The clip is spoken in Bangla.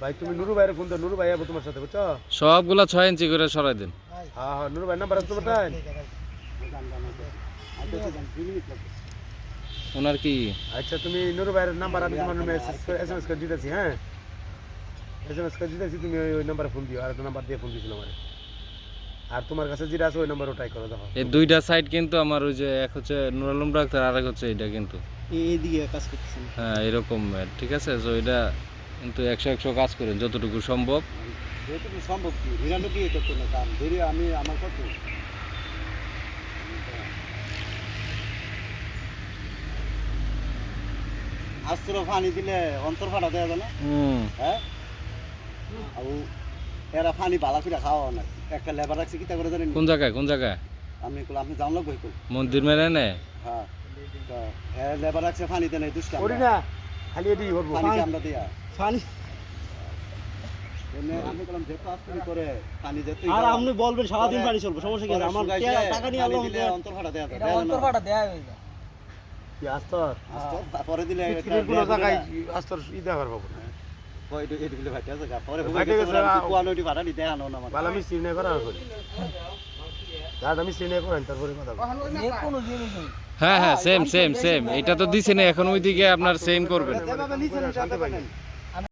ভাই তুমি নুরু ভাইয়ের ফোন দাও নুরু ভাই তোমার সাথে বুঝছ? সবগুলা ছয় ইঞ্চি করে সরাই দেন। হ্যাঁ হ্যাঁ নুরু ভাই নাম্বার আছে তোমার ওনার কি? আচ্ছা তুমি নুরু ভাইয়ের নাম্বার আমি তোমার মেসেজ করে এস এম এস করে দিতেছি হ্যাঁ? এস এম এস করে দিতেছি তুমি ওই নাম্বারে ফোন দিও আর একটা নাম্বার দিয়ে ফোন দিয়েছিল আমার আর তোমার কাছে যেটা আছে ওই নাম্বারও ট্রাই করো দেখো এই দুইটা সাইড কিন্তু আমার ওই যে এক হচ্ছে নুর আলম ডাক্তার আর এক হচ্ছে এটা কিন্তু। এইদিকে কাজ করতেছেন। হ্যাঁ এরকম ঠিক আছে? তো এটা কিন্তু একশো একশো কাজ করেন যতটুকু সম্ভব। যেটুকু সম্ভব কি? হিরানো কি না কাম ধরে আমি আমার কত? আস্ত্র পানি দিলে অন্তর ফাটা দেওয়া যায় না? হুম। হ্যাঁ? আর এরা পানি বালা করে খাওয়া না। একটা লেবার রাখছে কিতা করে জানেন? কোন জায়গায় কোন জায়গায়? আমি কইলাম আপনি জানলো বই কই? মন্দির মেলে নে? হ্যাঁ হ্যাঁ লেবার রাখছে করি না খালি এটি করব পানি আমরা দিয়া। পানি আমি কইলাম যে কাজ তুমি করে পানি যেতে আর আপনি বলবেন সারাদিন পানি চলবে সমস্যা কি আছে? আমার টাকা- টাকা নিয়ে আলো দিলে অন্তর ফাটা দেয়া এটা অন্তর্পাটা দেয়া হয়ে যায়। কি আস্তর? পরে দিলে পৃথিবীর কোনো জায়গায় আস্তর ই দেখার পাবো না। আমি সিনে করা করি দাদ আমি চিনে করেন তারপরে কথা হ্যাঁ হ্যাঁ সেম সেম সেম এটা তো দিছে না এখন ওইদিকে আপনার সেম করবেন।